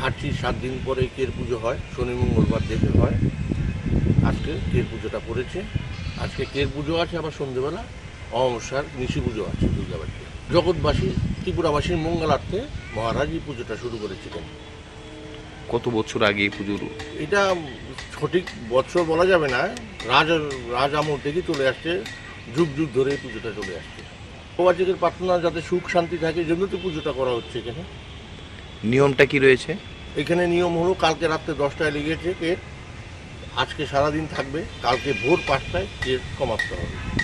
খাটছি সাত দিন পরে কের পুজো হয় শনি মঙ্গলবার দেখে হয় আজকে কের পুজোটা পড়েছে। আজকে কের পুজো আছে আবার সন্ধ্যেবেলা অমাবস্যার নিশি পুজো আছে দুর্গাবাড়িতে। জগৎবাসী ত্রিপুরাবাসীর মঙ্গলার্থে মহারাজ এই পুজোটা শুরু করেছিলেন। কত বছর আগে এই পুজোর? এটা সঠিক বছর বলা যাবে না। রাজ রাজ আমল থেকে চলে আসছে যুগ যুগ ধরে এই পুজোটা চলে আসছে। প্রবাচকের প্রার্থনা যাতে সুখ শান্তি থাকে জন্য তো পুজোটা করা হচ্ছে এখানে। নিয়মটা কি রয়েছে? এখানে নিয়ম হলো, কালকে রাত্রে দশটায় লেগেছে কে আজকে সারাদিন থাকবে, কালকে ভোর পাঁচটায় কে কমাতে হবে।